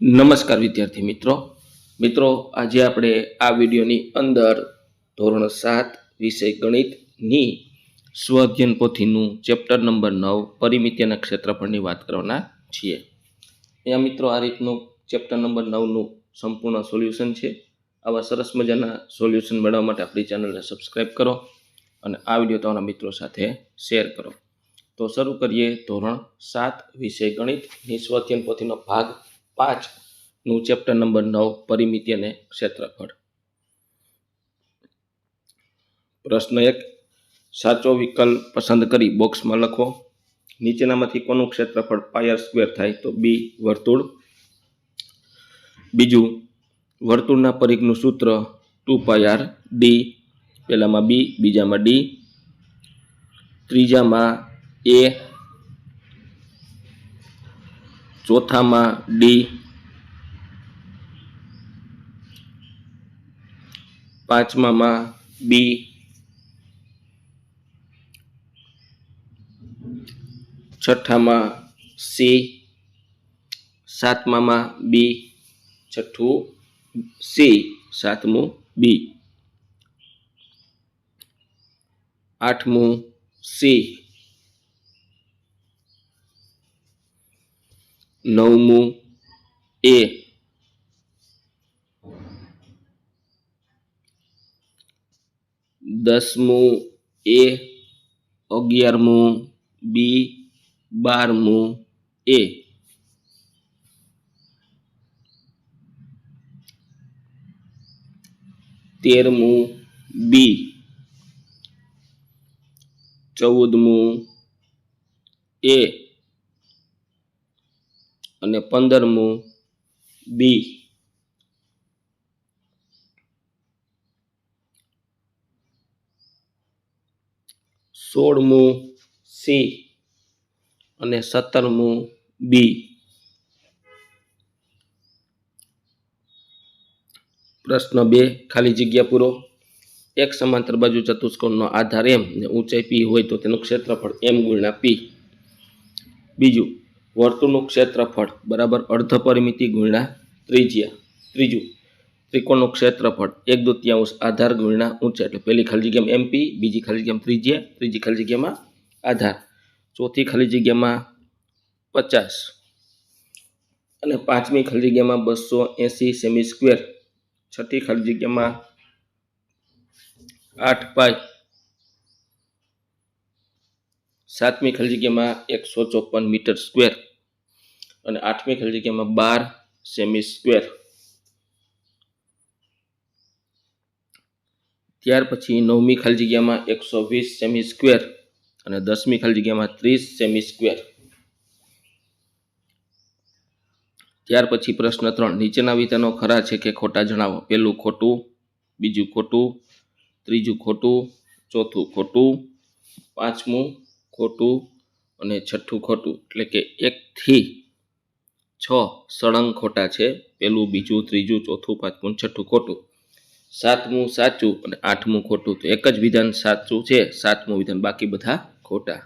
નમસ્કાર વિદ્યાર્થી મિત્રો. મિત્રો, આજે આપણે આ વિડીયોની અંદર ધોરણ સાત વિષય ગણિતની સ્વ અધ્યયન પોથીનું ચેપ્ટર નંબર નવ પરિમિતિના ક્ષેત્રફળની વાત કરવાના છીએ. અહીંયા મિત્રો, આ રીતનું ચેપ્ટર નંબર નવનું સંપૂર્ણ સોલ્યુશન છે. આવા સરસ મજાના સોલ્યુશન મેળવવા માટે આપણી ચેનલને સબસ્ક્રાઈબ કરો અને આ વીડિયો તમારા મિત્રો સાથે શેર કરો. તો શરૂ કરીએ ધોરણ સાત વિષય ગણિતની સ્વ અધ્યયન પોથીનો ભાગ પાંચનું ચેપ્ટર નંબર નવ, પરિમિતિ અને ક્ષેત્રફળ. પ્રશ્ન એક, સાચો વિકલ્પ પસંદ કરી બોક્સમાં લખો. નીચેનામાંથી કોનું ક્ષેત્રફળ પાયર સ્ક્વેર થાય તો બી વર્તુળ. બીજું, વર્તુળના પરિઘનું સૂત્ર ટુ પાયર ડી પહેલામાં બી બીજામાં ડી ત્રીજામાં એ ચોથામાં ડી. પાંચમામાં બી. છઠ્ઠામાં સી. સાતમામાં બી. છઠ્ઠું સી. સાતમું બી. આઠમું સી. નવમું એ. દસમું એ અગિયારમું બી બારમું એ. તેરમું બી. ચૌદમું એ. અને પંદરમું બી. સોળમું સી અને સત્તરમું બી. પ્રશ્ન બે, ખાલી જગ્યા પૂરો. એક સમાંતર બાજુ ચતુષ્કોણનો આધાર એમ ને ઊંચાઈ પી હોય તો તેનું ક્ષેત્રફળ એમ ગુણ્યા પી. બીજું વર્તુળનું ક્ષેત્રફળ બરાબર અર્ધ પરિમિતિ ગુણ્યા ત્રિજ્યા. ત્રીજું, ત્રિકોણનું ક્ષેત્રફળ એક દૃત્યાંશ આધાર ગુણ્યા ઊંચા. એટલે પહેલી ખાલી જગ્યામાં એમપી બીજી ખાલી જગ્યામાં ત્રિજ્યા, ત્રીજી ખાલી જગ્યામાં આધાર. ચોથી ખાલી જગ્યામાં પચાસ. અને પાંચમી ખાલી જગ્યામાં બસો એંસી સેમી સ્ક્વેર. છઠ્ઠી ખાલી જગ્યામાં આઠ પાય સાતમી ખાલી જગ્યામાં એકસો ચોપન મીટર સ્ક્વેર. અને આઠમી ખાલી જગ્યામાં બાર સેમી સ્ક્વેર ત્યાર પછી નવમી ખાલી જગ્યામાં એકસો વીસ સેમી સ્ક્વેર અને દસમી ખાલી જગ્યામાં ત્રીસ સેમી સ્ક્વેર ત્યાર પછી પ્રશ્ન ત્રણ, નીચેના વિધાનો ખરા છે કે ખોટા જણાવો? પહેલું ખોટું, બીજું ખોટું, ત્રીજું ખોટું, ચોથું ખોટું, પાંચમું ખોટું અને છઠ્ઠું ખોટું. એટલે કે એકથી છ સળંગ ખોટા છે પહેલું બીજું, ત્રીજું, ચોથું, પાંચમું, છઠ્ઠું ખોટું. સાતમું સાચું અને આઠમું ખોટું. તો એક જ વિધાન સાચું છે, સાતમું વિધાન બાકી બધા ખોટા.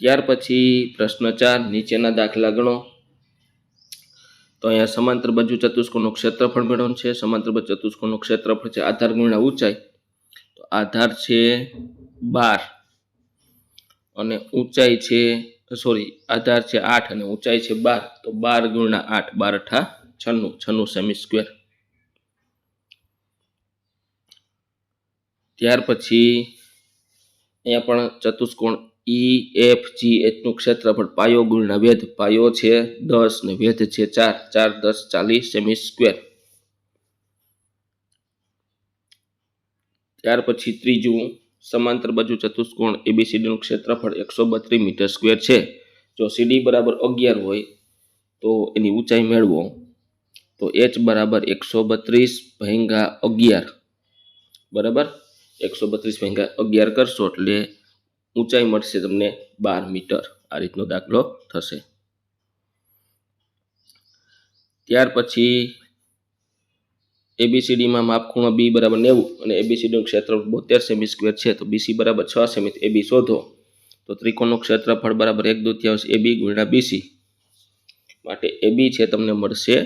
ત્યાર પછી પ્રશ્ન ચાર, નીચેના દાખલા ગણો. તો અહીંયા સમાંતર બાજુ ચતુષ્કોણનું ક્ષેત્રફળ મેળવવાનું છે, સમાંતર બાજુ ચતુષ્કોણનું ક્ષેત્રફળ છે, આધાર ગુણ્યા ઊંચાઈ. તો આધાર છે બાર અને ઊંચાઈ છે સોરી આધાર છે આઠ અને ઊંચાઈ છે બાર. તો બાર ગુણ્યા આઠ, બાર અઠા છન્નું છન્નું સેમી સ્ક્વેર ત્યાર પછી અહીંયા પણ ચતુષ્કોણ ઈ, એફ, જી, એચનું ક્ષેત્રફળ પાયો ગુણ્યા વેધ. પાયો છે દસ ને વેધ છે ચાર. ચાર, દસ, ચાલીસ સેમી સ્ક્વેર ત્યાર પછી ત્રીજું સમાંતર બાજુ ચતુષ્કોણ એબીસીડીનું ક્ષેત્રફળ એકસો બત્રીસ મીટર સ્ક્વેર છે. જો સીડી બરાબર અગિયાર હોય તો એની ઊંચાઈ મેળવો. તો એચ બરાબર એકસો બત્રીસ ભેંગા અગિયાર. બરાબર? એકસો બત્રીસ ભેંગા અગિયાર કરશો એટલે ઊંચાઈ મળશે તમને બાર મીટર. આ રીતનો દાખલો થશે. ત્યાર પછી એબીસીડીમાં માપખૂણો બી બરાબર નેવું અને એબીસીડીનું ક્ષેત્રફળ બોતેર સેમી સ્ક્વેર છે, તો બીસી બરાબર છ સેમી, તો એબી શોધો. તો ત્રિકોણનું ક્ષેત્રફળ બરાબર એક દૂત્યાંશ એબી ગુણ્યા બીસી માટે એ બી છે તમને મળશે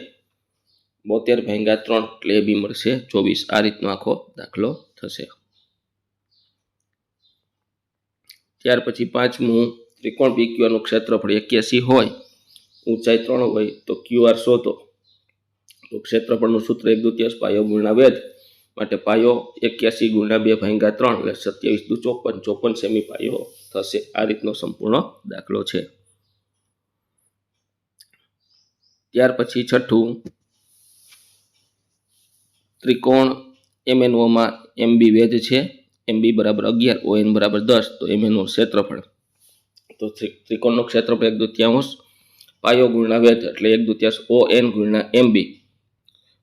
બોતેર ભેંગા ત્રણ, એટલે એ બી મળશે ચોવીસ. આ રીતનો આખો દાખલો થશે. ત્યાર પછી પાંચમું, ત્રિકોણ પીક્યુઆરનું ક્ષેત્રફળ એક્યાસી હોય, ઊંચાઈ ત્રણ હોય, તો ક્યુઆર શોધો. તો ક્ષેત્રફળનું સૂત્ર એક દુત્યાંશ પાયો ગુણ્યા વેદ માટે પાયો એક્યાસી ગુણ્યા બે ભાંગ્યા ત્રણ એટલે સત્યાવીસ દુ ચોપન ચોપન સેમી પાયો થશે. આ રીતનો સંપૂર્ણ દાખલો છે. ત્યાર પછી છઠ્ઠું, ત્રિકોણ એમએનઓમાં એમબી વેદ છે. એમબી બરાબર અગિયાર, ઓએન બરાબર દસ, તો એમએનઓ ક્ષેત્રફળ. તો ત્રિ- ત્રિકોણનું ક્ષેત્રફળ એક દુત્યાંશ પાયો ગુણ્યા વેદ એટલે એક દુત્યાંશ ઓ એન ગુણ્યા એમબી.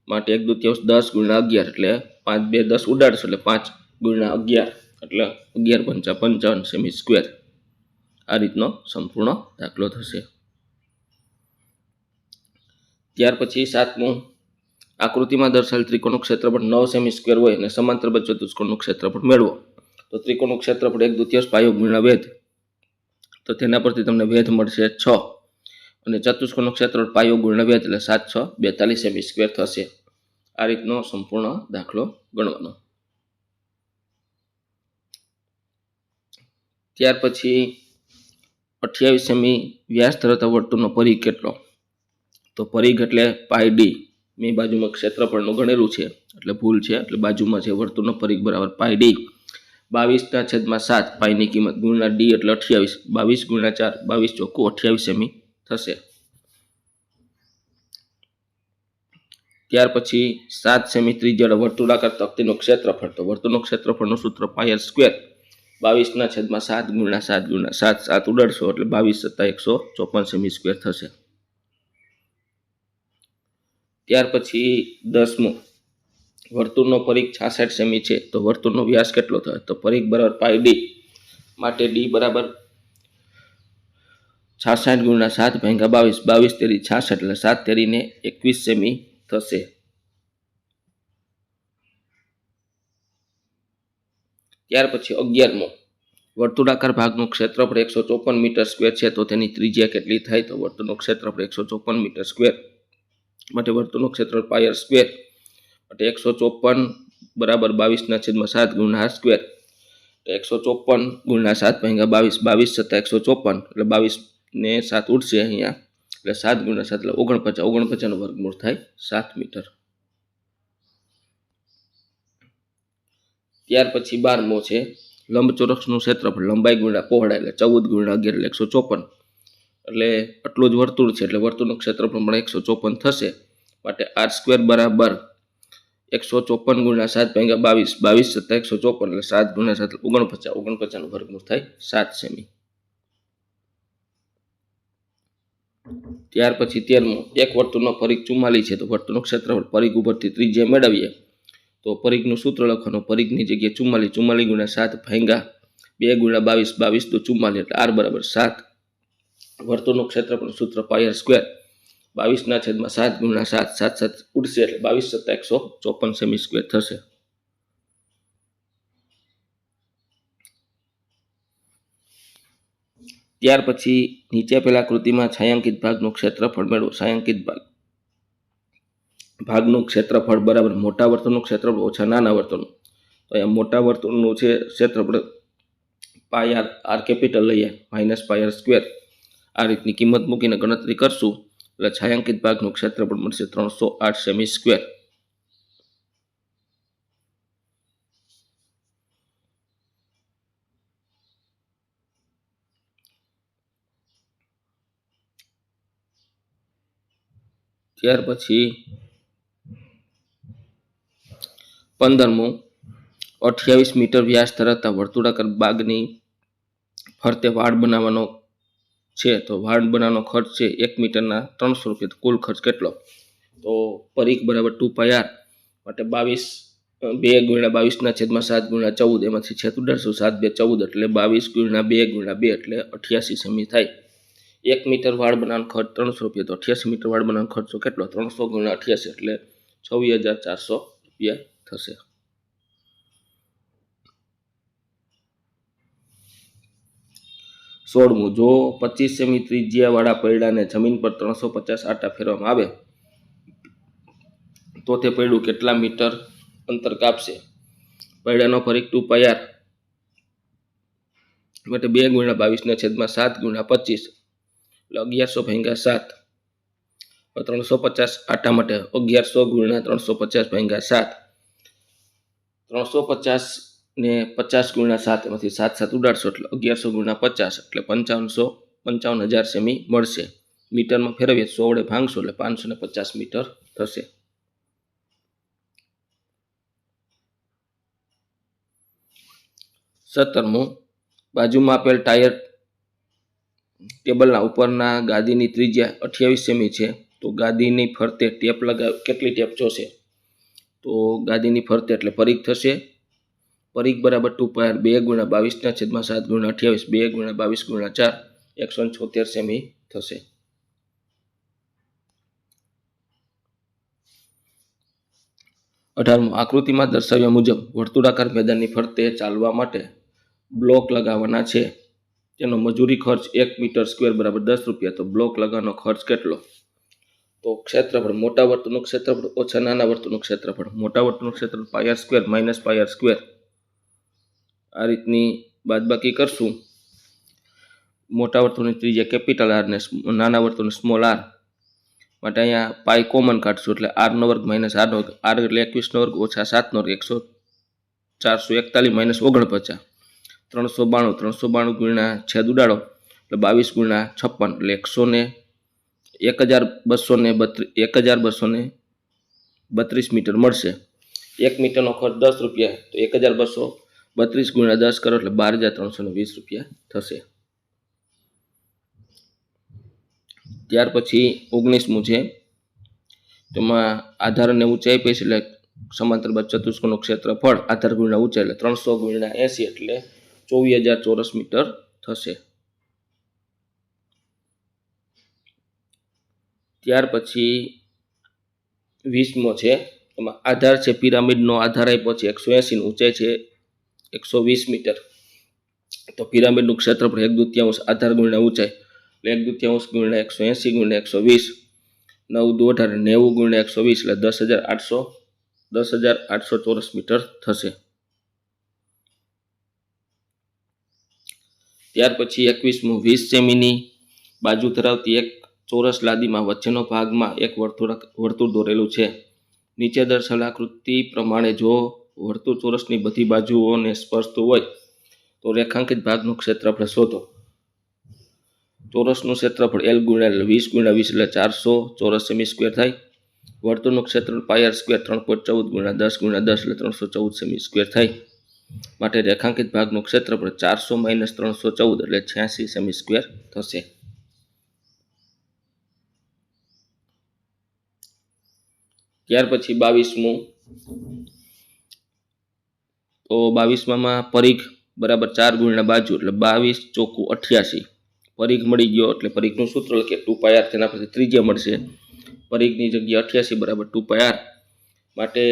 માટે એક દુત્યાંશ દસ ગુણ્યા અગિયાર એટલે પાંચ બે દસ ઉડાડશો એટલે પાંચ ગુણ્યા અગિયાર એટલે અગિયાર પંચા પંચાવન સેમી સ્ક્વેર. આ રીતનો સંપૂર્ણ દાખલો થશે. ત્યાર પછી સાતમું. આકૃતિમાં દર્શાવેલ ત્રિકોણનું ક્ષેત્રફળ નવ સેમી સ્ક્વેર હોય અને સમાંતર બચ્ચો ચતુષ્કોણનું ક્ષેત્રફળ મેળવો. તો ત્રિકોણનું ક્ષેત્રફળ એક દ્વિતીયાંશ પાયો ગુણ્યા વેધ. તો તેના પરથી તમને વેધ મળશે છ. અને ચતુષ્કોણનું ક્ષેત્રફળ પાયો ગુણ્યા એટલે સાત છ બેતાલીસ સેમી સ્ક્વેર થશે. આ રીતનો સંપૂર્ણ દાખલો ગણવાનો. ત્યાર પછી અઠ્યાવીસ સેમી વ્યાસ ધરાવતા વર્તુળનો પરિઘ કેટલો? તો પરિઘ એટલે પાય ડી. મેં બાજુમાં ક્ષેત્રફળનું ગણેલું છે. એટલે ભૂલ છે. એટલે બાજુમાં છે વર્તુળનો પરિઘ બરાબર પાય ડી. બાવીસના છેદમાં સાત. પાયની કિંમત ગુણ્યા ડી એટલે અઠ્યાવીસ. બાવીસ ગુણ્યા ચાર. બાવીસ ચોખ્ખું અઠ્યાવીસ સેમી થશે. ત્યાર પછી સાત સેમી ત્રિજ્યાળા વર્તુળાકાર તકતીનું ક્ષેત્રફળ. તો વર્તુળનું ક્ષેત્રફળનું સૂત્ર પાયર સ્ક્વેર બાવીસના છેદમાં સાત ગુણ્યા સાત ગુણ્યા સાત સાત ઉડાડશો એટલે બાવીસ સત્તા એકસો ચોપન સેમી સ્ક્વેર થશે. ત્યાર પછી દસમું. વર્તુળનો પરીખ છાસઠ સેમી છે. તો વર્તુળનો વ્યાસ કેટલો થાય? તો પરીખ બરાબર પાય ડી માટે ડી બરાબર છાસઠ ગુણ્યા સાત ભાંગ્યા બાવીસ બાવીસ તેરી છાસઠ એટલે સાત તેરીને એકવીસ સેમી થશે. ત્યાર પછી અગિયારમો. વર્તુળાકાર ભાગનું ક્ષેત્રફળ એકસો ચોપન મીટર સ્ક્વેર છે, તો તેની ત્રિજ્યા કેટલી થાય? તો વર્તુળનું ક્ષેત્રફળ એકસો ચોપન મીટર સ્ક્વેર. માટે વર્તુળનું ક્ષેત્રફળ પાયર સ્ક્વેર માટે એકસો ચોપન બરાબર બાવીસના છેદમાં સાત ગુણ્યા સ્ક્વેર એકસો ચોપન ગુણ્યા સાત ભાંગા બાવીસ બાવીસ છતાં એકસો ચોપન એટલે બાવીસ ને સાત ઉઠશે અહીંયા. એટલે સાત ગુણ્યા સાત, એટલે ઓગણપચાસ, ઓગણપચાસનો વર્ગમૂળ થાય સાત મીટર. ત્યાર પછી બારમો છે લંબચોરસનું ક્ષેત્રફળ. લંબાઈ ગુણ્યા પહોળા એટલે ચૌદ ગુણ્યા અગિયાર એટલે એકસો ચોપન. એટલે આટલું જ વર્તુળ છે, એટલે વર્તુળનું ક્ષેત્રફળ પણ એકસો ચોપન થશે. માટે આર સ્ક્વેર બરાબર એકસો ચોપન ગુણ્યા સાત ભાગ્યા બાવીસ. બાવીસ સત્તા એકસો ચોપન, એટલે સાત ગુણ્યા સાત ઓગણપચાસ, ઓગણપચાસનું વર્ગમૂળ થાય સાત સેમી. ત્યાર પછી તેરમું એક વર્તુળનો પરિઘ ચુમ્માલી છે. તો વર્તુળનું ક્ષેત્રફળ પરિઘ ઉપરથી ત્રિજ્યા મેળવીએ. તો પરિઘનું સૂત્ર લખવાનું, પરિઘની જગ્યાએ ચુમ્માલી ચુમ્માલી ગુણ્યા સાત ભાંગા બે ગુણ્યા બાવીસ બાવીસ તો ચુમ્માલી એટલે આર બરાબર સાત. વર્તુળનું ક્ષેત્રફળ સૂત્ર પાયર સ્ક્વેર બાવીસના છેદમાં સાત ગુણ્યા સાત સાત સાત ઉડશે એટલે બાવીસ સત્તા એકસો ચોપન સેમી સ્ક્વેર થશે. ત્યાર પછી નીચે પેલા કૃતિમાં છાંયાંકિત ભાગનું ક્ષેત્રફળ મેળવો, છાંયાંકિત ભાગ. ભાગનું ક્ષેત્રફળ બરાબર મોટા વર્તુળનું ક્ષેત્રફળ, ઓછા નાના વર્તુળનું. તો અહીંયા મોટા વર્તુળનું છે ક્ષેત્રફળ પાય આર આર કેપિટલ લઈએ, માઇનસ પાયર સ્ક્વેર. આ રીતની કિંમત મૂકીને ગણતરી કરશું. એટલે છાંયાંકિત ભાગનું ક્ષેત્રફળ મળશે ત્રણસો આઠ સેમી સ્ક્વેર. ત્યાર પછી પંદરમું, અઠ્યાવીસ મીટર વ્યાસ ધરાવતા વર્તુળાકાર બાગની ફરતે વાડ બનાવવાનો છે. તો વાડ બનાવવાનો ખર્ચ છે એક મીટરના ત્રણસો રૂપિયા. કુલ ખર્ચ કેટલો? તો પરીખ બરાબર ટુ પાય આર માટે બાવીસ બે ગુણ્યા બાવીસના છેદમાં સાત ગુણ્યા ચૌદ. એમાંથી છેતું સાત બે ચૌદ એટલે બાવીસ ગુણ્યા બે ગુણ્યા બે એટલે અઠ્યાસી સેમી થાય. એક મીટર વાળ બનાવવાનો ખર્ચ ત્રણસો રૂપિયા તો અઠ્યાસી મીટર વાળ બનાવવાનો ખર્ચો કેટલો? ત્રણસો ગુણ્યા અઠ્યાસી એટલે છવ્વીસ હજાર ચારસો રૂપિયા થશે. સોળમું, જો પચીસ સેમી ત્રિજ્યાવાળા પૈડાને જમીન પર ત્રણસો પચાસ આટા ફેરવામાં આવે, તો તે પૈડું કેટલા મીટર અંતર કાપશે? પૈડાનો ફરીક ટુ પયાર માટે બે ગુણ્યા બાવીસના છેદમાં સાત ગુણ્યા પચીસ એટલે અગિયારસો ભાગ્યા સાત. ત્રણસો પચાસ આટા માટે અગિયારસો ગુણ્યા ત્રણસો પચાસ ભાંગ્યા સાત. ત્રણસો પચાસ ને પચાસ ગુણ્યા સાત એમાંથી સાત સાત ઉડાડશો એટલે અગિયારસો ગુણ્યા પચાસ એટલે પંચાવનસો પંચાવન હજાર સેમી મળશે. મીટરમાં ફેરવીએ સો વડે ભાંગશો એટલે પાંચસો ને પચાસ મીટર થશે. સત્તરમું. બાજુમાં આપેલ ટાયર ટેબલના ઉપરના ગાદીની ત્રિજ્યા અઠ્યાવીસ સેમી છે. તો ગાદીની ફરતે ટેપ લગાવ, કેટલી ટેપ જોશે? તો ગાદીની ફરતે એટલે પરીખ થશે. પરીખ બરાબર ટુ પાયર બે ગુણ્યા બાવીસના છેદમાં સાત ગુણ્યા અઠ્યાવીસ, બે ગુણ્યા બાવીસ ગુણ્યા ચાર, એકસો છોતેર સેમી થશે. અઢારમું, આકૃતિમાં દર્શાવ્યા મુજબ વર્તુળાકાર મેદાનની ફરતે ચાલવા માટે બ્લોક લગાવવાના છે. તેનો મજૂરી ખર્ચ એક મીટર સ્ક્વેર બરાબર દસ રૂપિયા, તો બ્લોક લગાવવાનો ખર્ચ કેટલો? તો ક્ષેત્રફળ, મોટા વર્તુળનું ક્ષેત્રફળ, ઓછા નાના વર્તુળનું ક્ષેત્રફળ. મોટા વર્તુળનું ક્ષેત્રફળ pi r square minus pi r square આ રીતની બાદબાકી કરશું. મોટા વર્તુળની ત્રિજ્યા કેપિટલ આર ને નાના વર્તુળની સ્મોલ આર માટે અહીંયા પાય કોમન કાઢશું, એટલે આરનો વર્ગ માઇનસ આરનો વર્ગ. આર એટલે એકવીસનો વર્ગ ઓછા સાતનો વર્ગ, એકસો ચારસો એકતાલીસ માઇનસ ઓગણપચાસ. ત્રણસો બાણું ત્રણસો બાણું ગુણ્યા છેદ ઉડાડો, એટલે બાવીસ ગુણ્યા છપ્પન, એટલે એકસો ને એક હજાર બસો ને બત્રીસ એક હજાર બસો ને બત્રીસ મીટર મળશે. એક મીટરનો ખર્ચ દસ રૂપિયા તો એક હજાર બસો બત્રીસ ગુણ્યા દસ કરો, એટલે બાર હજાર ત્રણસો ને વીસ રૂપિયા થશે. ત્યાર પછી ઓગણીસમું છે. તેમાં આધાર અને ઊંચાઈ પૈસે, એટલે સમાંતર બાદ ચતુષ્કોનું ક્ષેત્રફળ આધાર ગુણ્યા ઊંચાઈ, એટલે ત્રણસો ગુણ્યા એંસી, એટલે ચોવીસ હજાર ચોરસ મીટર થશે. ત્યાર પછી વીસમો છે. એમાં આધાર છે, પિરામિડનો આધાર આપ્યો છે, એકસો એંસીની ઊંચાઈ છે, એકસો વીસ મીટર. તો પિરામિડનું ક્ષેત્રફળ એક દુત્યાંશ આધાર ગુણ્યા ઊંચાઈ. એટલે એક દુત્યાંશ ગુણ્યા એકસો એંસી ગુણ્યા એકસો વીસ. નવ દો અઢાર નેવું ગુણ્યા એકસો વીસ, એટલે દસ હજાર આઠસો, દસ હજાર આઠસો ચોરસ મીટર થશે. ત્યાર પછી એકવીસમું વીસ સેમીની બાજુ ધરાવતી એક ચોરસ લાદીમાં વચ્ચેનો ભાગમાં એક વર્તુળ વર્તુળ દોરેલું છે. નીચે દર્શાવેલ આકૃતિ પ્રમાણે જો વર્તુળ ચોરસની બધી બાજુઓને સ્પર્શતું હોય, તો રેખાંકિત ભાગનું ક્ષેત્રફળ શોધો. ચોરસનું ક્ષેત્રફળ એલ ગુણ્યા વીસ ગુણ્યા વીસ એટલે ચારસો, ચોરસ સેમી સ્ક્વેર થાય. વર્તુળનું ક્ષેત્રફળ પાયર સ્ક્વેર ત્રણ પોઈન્ટ ચૌદ ગુણ્યા દસ ગુણ્યા દસ એટલે ત્રણસો ચૌદ સેમી સ્ક્વેર થાય. માટે રેખાંકિત ભાગનું ક્ષેત્રફળ ચારસો માઇનસ ત્રણસો ચૌદ એટલે છ્યાસી સેમી સ્ક્વેર થશે. ત્યાર પછી બાવીસમું. તો બાવીસમાં પરીખ બરાબર ચાર ગુણ્યા બાજુ એટલે બાવીસ ચોખ્ખું અઠ્યાસી. પરીખ મળી ગયો એટલે પરીખનું સૂત્ર લખીએ ટુ પાય તેના પછી ત્રિજ્યા મળશે. પરીખની જગ્યાએ અઠ્યાસી બરાબર ટુ પાય માટે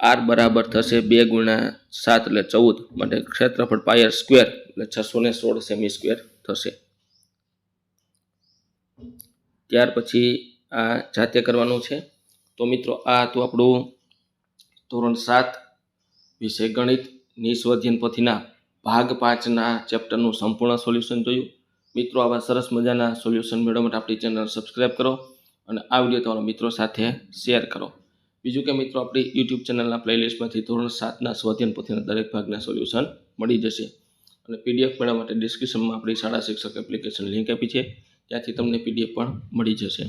આર બરાબર થશે બે ગુણ્યા સાત એટલે ચૌદ. માટે ક્ષેત્રફળ પાયર સ્ક્વેર એટલે છસો ને સોળ સેમી સ્ક્વેર થશે. ત્યાર પછી આ જાતે કરવાનું છે. તો મિત્રો, આ હતું આપણું ધોરણ સાત વિષય ગણિત નિસ્વધ્યન પોથીના ભાગ પાંચના ચેપ્ટરનું સંપૂર્ણ સોલ્યુશન જોયું. મિત્રો, આવા સરસ મજાના સોલ્યુશન મેળવવા માટે આપણી ચેનલ સબસ્ક્રાઈબ કરો અને આ વીડિયો તમારા મિત્રો સાથે શેર કરો. બીજું કે મિત્રો, આપણી યુટ્યુબ ચેનલના પ્લેલિસ્ટમાંથી ધોરણ સાતના સ્વાધ્યન પોથીના દરેક ભાગના સોલ્યુશન મળી જશે. અને પીડીએફ મેળવવા માટે ડિસ્ક્રિપ્શનમાં આપણી શાળા શિક્ષક એપ્લિકેશન લિંક આપી છે. ત્યાંથી તમને પીડીએફ પણ મળી જશે.